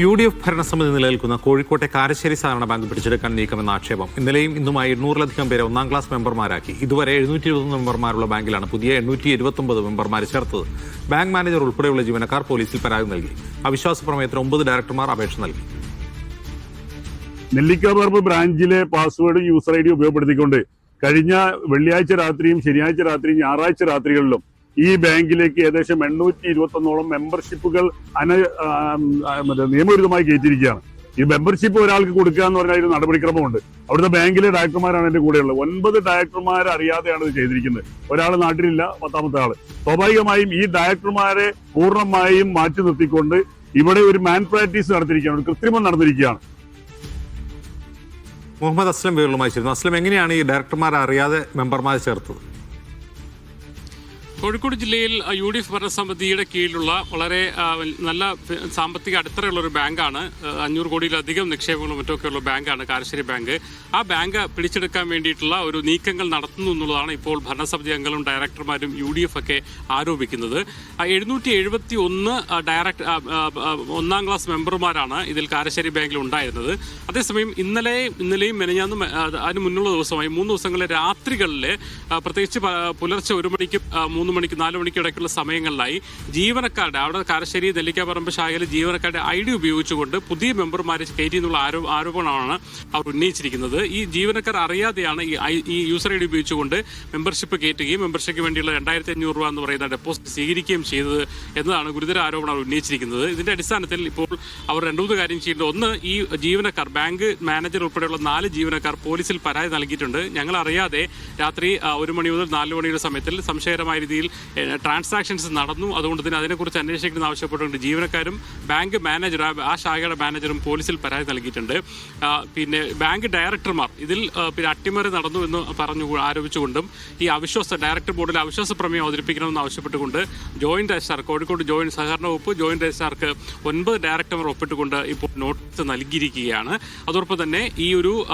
U D F ഭരണസമിതി നിലനിൽക്കുന്ന കോഴിക്കോട്ടെ കാരശ്ശേരി സഹകരണ ബാങ്ക് പിടിച്ചെടുക്കാൻ നീക്കമെന്ന ആക്ഷേപം ഇന്നലെയും ഇന്നുമായി എണ്ണൂറിലധികം പേരെ ഒന്നാം ക്ലാസ് മെമ്പർമാരാക്കി. ഇതുവരെ എഴുന്നൂറ്റി ഇരുപത്തൊന്ന് മെമ്പർമാരുള്ള ബാങ്കിലാണ് പുതിയ എണ്ണൂറ്റി ഇരുപത്തൊമ്പത് മെമ്പർമാർ ചേർത്തത്. ബാങ്ക് മാനേജർ ഉൾപ്പെടെയുള്ള ജീവനക്കാർ പോലീസിൽ പരാതി നൽകി. അവിശ്വാസ പ്രമേയത്തിന് ഒമ്പത് ഡയറക്ടർമാർ അപേക്ഷ നൽകി. നെല്ലിക്കാപറമ്പ് ബ്രാഞ്ചിലെ പാസ്വേഡ് യൂസർ ഐ ഡി ഉപയോഗപ്പെടുത്തിക്കൊണ്ട് കഴിഞ്ഞ വെള്ളിയാഴ്ച രാത്രിയും ശനിയാഴ്ച രാത്രിയും ഞായറാഴ്ച രാത്രികളിലും ഈ ബാങ്കിലേക്ക് ഏകദേശം എണ്ണൂറ്റി ഇരുപത്തൊന്നോളം മെമ്പർഷിപ്പുകൾ അന നിയമവിരുദ്ധമായി കയറ്റിയിരിക്കുകയാണ്. ഈ മെമ്പർഷിപ്പ് ഒരാൾക്ക് കൊടുക്കുക എന്ന് പറഞ്ഞാൽ ഒരു നടപടിക്രമമുണ്ട്. അവിടുത്തെ ബാങ്കിലെ ഡയറക്ടർമാരാണ് എന്റെ കൂടെയുള്ളത്. ഒൻപത് ഡയറക്ടർമാരെ അറിയാതെയാണ് ഇത് ചെയ്തിരിക്കുന്നത്. ഒരാൾ നാട്ടിലില്ല പത്താമത്തെ ആൾ. സ്വാഭാവികമായും ഈ ഡയറക്ടർമാരെ പൂർണമായും മാറ്റി നിർത്തിക്കൊണ്ട് ഇവിടെ ഒരു മാൻ പ്രാക്ടീസ് നടത്തിയിരിക്കുകയാണ്. ഒരു കൃത്രിമം നടന്നിരിക്കുകയാണ്. മുഹമ്മദ് അസ്ലം വിവരങ്ങളുമായി ചേരുന്നു. അസ്ലം എങ്ങനെയാണ് ഈ ഡയറക്ടർമാരെ അറിയാതെ മെമ്പർമാരെ ചേർത്തത്? കോഴിക്കോട് ജില്ലയിൽ യു ഡി എഫ് ഭരണസമിതിയുടെ കീഴിലുള്ള വളരെ നല്ല സാമ്പത്തിക അടിത്തറയുള്ള ഒരു ബാങ്കാണ് അഞ്ഞൂറ് കോടിയിലധികം നിക്ഷേപങ്ങളും മറ്റൊക്കെയുള്ള ബാങ്കാണ് കാരശ്ശേരി ബാങ്ക്. ആ ബാങ്ക് പിടിച്ചെടുക്കാൻ വേണ്ടിയിട്ടുള്ള ഒരു നീക്കങ്ങൾ നടത്തുന്നു എന്നുള്ളതാണ് ഇപ്പോൾ ഭരണസമിതി അംഗങ്ങളും ഡയറക്ടർമാരും യു ഡി എഫ് ഒക്കെ ആരോപിക്കുന്നത്. എഴുന്നൂറ്റി എഴുപത്തി ഒന്ന് ഡയറക്ട് ഒന്നാം ക്ലാസ് മെമ്പർമാരാണ് ഇതിൽ കാരശ്ശേരി ബാങ്കിൽ ഉണ്ടായിരുന്നത്. അതേസമയം ഇന്നലെ ഇന്നലെയും മെനഞ്ഞാന്നും അതിന് മുന്നുള്ള ദിവസമായി മൂന്ന് ദിവസങ്ങളിലെ രാത്രികളിൽ പ്രത്യേകിച്ച് പുലർച്ചെ ഒരു മണിക്ക് ആ, മൂന്ന് മണിക്ക് നാല് മണിക്കും ഇടയ്ക്കുള്ള സമയങ്ങളിലായി ജീവനക്കാരുടെ അവിടെ കാരശ്ശേരി നെല്ലിക്കാപ്പറമ്പ് ശാഖയിലെ ജീവനക്കാരുടെ ഐ ഡി ഉപയോഗിച്ചുകൊണ്ട് പുതിയ മെമ്പർമാരെ കയറ്റി എന്നുള്ള ആരോ ആരോപണമാണ് അവർ ഉന്നയിച്ചിരിക്കുന്നത്. ഈ ജീവനക്കാർ അറിയാതെയാണ് ഈ യൂസർ ഐ ഡി ഉപയോഗിച്ചുകൊണ്ട് മെമ്പർഷിപ്പ് കയറ്റുകയും മെമ്പർഷിപ്പ് വേണ്ടിയുള്ള രണ്ടായിരത്തി അഞ്ഞൂറ് രൂപ എന്ന് പറയുന്ന ഡെപ്പോസിറ്റ് സ്വീകരിക്കുകയും ചെയ്തത് എന്നതാണ് ഗുരുതര ആരോപണം അവർ ഉന്നയിച്ചിരിക്കുന്നത്. ഇതിന്റെ അടിസ്ഥാനത്തിൽ ഇപ്പോൾ അവർ രണ്ടു മൂന്ന് കാര്യം ചെയ്യുന്നുണ്ട് ഒന്ന് ഈ ജീവനക്കാർ ബാങ്ക് മാനേജർ ഉൾപ്പെടെയുള്ള നാല് ജീവനക്കാർ പോലീസിൽ പരാതി നൽകിയിട്ടുണ്ട്. ഞങ്ങൾ അറിയാതെ രാത്രി ഒരു മണി മുതൽ നാല് മണിയുടെ സമയത്തിൽ സംശയകരമായ രീതിയിൽ ട്രാൻസാക്ഷൻസ് നടന്നു. അതുകൊണ്ട് തന്നെ അതിനെക്കുറിച്ച് അന്വേഷിക്കണമെന്ന് ആവശ്യപ്പെട്ടുകൊണ്ട് ജീവനക്കാരും ബാങ്ക് മാനേജർ ആ- ശാഖയുടെ മാനേജറും പോലീസിൽ പരാതി നൽകിയിട്ടുണ്ട്. പിന്നെ ബാങ്ക് ഡയറക്ടർമാർ ഇതിൽ പിന്നെ അട്ടിമറി നടന്നു എന്ന് പറഞ്ഞു ആരോപിച്ചുകൊണ്ടും ഈ അവിശ്വാസ ഡയറക്ടർ ബോർഡിൽ അവിശ്വാസ പ്രമേയം അവതരിപ്പിക്കണമെന്ന് ആവശ്യപ്പെട്ടുകൊണ്ട് ജോയിന്റ് രജിസ്ട്രാർ കോഴിക്കോട് ജോയിന്റ് സഹകരണ വകുപ്പ് ജോയിന്റ് രജിസ്ട്രാർക്ക് ഒൻപത് ഡയറക്ടർമാർ ഒപ്പിട്ടുകൊണ്ട് ഇപ്പോൾ നോട്ടീസ് നൽകിയിരിക്കുകയാണ്. അതോടൊപ്പം തന്നെ ഈ ഒരു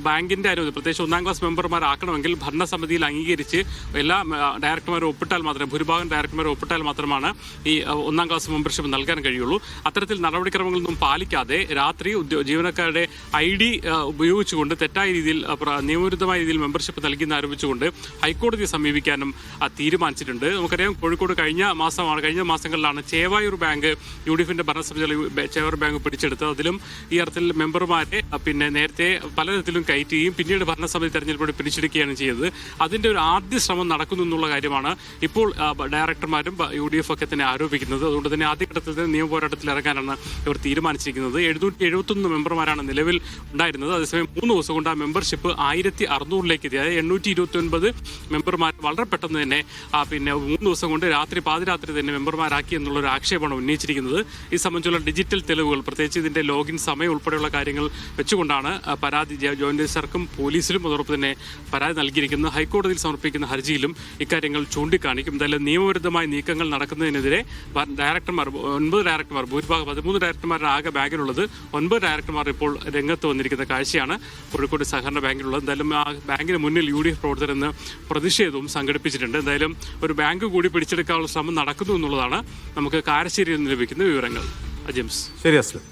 ബാങ്കിന്റെ അനുമതി പ്രത്യേകിച്ച് ഒന്നാം ക്ലാസ് മെമ്പർമാരാക്കണമെങ്കിൽ ഭരണസമിതിയിൽ അംഗീകരിച്ച് എല്ലാ ഡയറക്ടർമാരും ഒപ്പിട്ടാൽ മാത്രമേ ഭൂരിഭാഗം ഡയറക്ടർമാരെ ഒപ്പിട്ടാൽ മാത്രമാണ് ഈ ഒന്നാം ക്ലാസ് മെമ്പർഷിപ്പ് നൽകാൻ കഴിയുള്ളൂ. അത്തരത്തിൽ നടപടിക്രമങ്ങളൊന്നും പാലിക്കാതെ രാത്രി ജീവനക്കാരുടെ ഐ ഡി ഉപയോഗിച്ചുകൊണ്ട് തെറ്റായ രീതിയിൽ നിയമവിരുദ്ധമായ രീതിയിൽ മെമ്പർഷിപ്പ് നൽകിയെന്ന് ആരോപിച്ചുകൊണ്ട് ഹൈക്കോടതിയെ സമീപിക്കാനും തീരുമാനിച്ചിട്ടുണ്ട്. നമുക്കറിയാം കോഴിക്കോട് കഴിഞ്ഞ മാസമാണ് കഴിഞ്ഞ മാസങ്ങളിലാണ് ചേവായൂർ ബാങ്ക് യു ഡി എഫിന്റെ ഭരണസമിതി ചേവായൂർ ബാങ്ക് പിടിച്ചെടുത്തത്. അതിലും ഈ അർത്ഥത്തിൽ മെമ്പർമാരെ പിന്നെ നേരത്തെ പലതരത്തിലും കയറ്റുകയും പിന്നീട് ഭരണസമിതി തെരഞ്ഞെടുപ്പോടെ പിടിച്ചെടുക്കുകയാണ് ചെയ്തത്. അതിന്റെ ഒരു ആദ്യ ശ്രമം നടക്കുന്നു എന്നുള്ള കാര്യമാണ് ഇപ്പോൾ ഡയറക്ടർമാരും യു ഡി എഫ് ഒക്കെ തന്നെ ആരോപിക്കുന്നത്. അതുകൊണ്ട് തന്നെ ആദ്യഘട്ടത്തിൽ തന്നെ നിയമ പോരാട്ടത്തിൽ ഇറങ്ങാനാണ് ഇവർ തീരുമാനിച്ചിരിക്കുന്നത്. എഴുന്നൂറ്റി എഴുപത്തൊന്ന് മെമ്പർമാരാണ് നിലവിൽ ഉണ്ടായിരുന്നത്. അതേസമയം മൂന്ന് ദിവസം കൊണ്ട് ആ മെമ്പർഷിപ്പ് ആയിരത്തി അറുന്നൂറിലേക്ക് എത്തി. അതായത് എണ്ണൂറ്റി ഇരുപത്തി ഒൻപത് മെമ്പർമാർ വളരെ പെട്ടെന്ന് തന്നെ പിന്നെ മൂന്ന് ദിവസം കൊണ്ട് രാത്രി പാതിരാത്രി തന്നെ മെമ്പർമാരാക്കി എന്നുള്ള ഒരു ആക്ഷേപമാണ് ഉന്നയിച്ചിരിക്കുന്നത്. ഇത് സംബന്ധിച്ചുള്ള ഡിജിറ്റൽ തെളിവുകൾ പ്രത്യേകിച്ച് ഇതിന്റെ ലോഗിൻ സമയം ഉൾപ്പെടെയുള്ള കാര്യങ്ങൾ വെച്ചുകൊണ്ടാണ് പരാതി ജോയിന്റ് രജിസ്ട്രാർക്കും പോലീസിലും അതോടൊപ്പം തന്നെ പരാതി നൽകിയിരിക്കുന്നത്. ഹൈക്കോടതിയിൽ സമർപ്പിക്കുന്ന ഹർജിയിലും ഇക്കാര്യങ്ങൾ ചൂണ്ടിക്കാണിക്കും. എന്തായാലും നിയമവിരുദ്ധമായ നീക്കങ്ങൾ നടക്കുന്നതിനെതിരെ ഡയറക്ടർമാർ ഒൻപത് ഡയറക്ടർമാർ ഭൂരിഭാഗം പതിമൂന്ന് ഡയറക്ടർമാരുടെ ആകെ ബാങ്കിലുള്ളത് ഒൻപത് ഡയറക്ടർമാർ ഇപ്പോൾ രംഗത്ത് വന്നിരിക്കുന്ന കാഴ്ചയാണ് കോഴിക്കോട് സഹകരണ ബാങ്കിലുള്ളത്. എന്തായാലും ആ ബാങ്കിന് മുന്നിൽ യു ഡി എഫ് പ്രവർത്തകർ ഇന്ന് പ്രതിഷേധവും സംഘടിപ്പിച്ചിട്ടുണ്ട്. എന്തായാലും ഒരു ബാങ്ക് കൂടി പിടിച്ചെടുക്കാനുള്ള ശ്രമം നടക്കുന്നു എന്നുള്ളതാണ് നമുക്ക് കാരശ്ശേരിയിൽ നിന്ന് ലഭിക്കുന്ന വിവരങ്ങൾ. അജിംസ് ശരി അസ്ലം.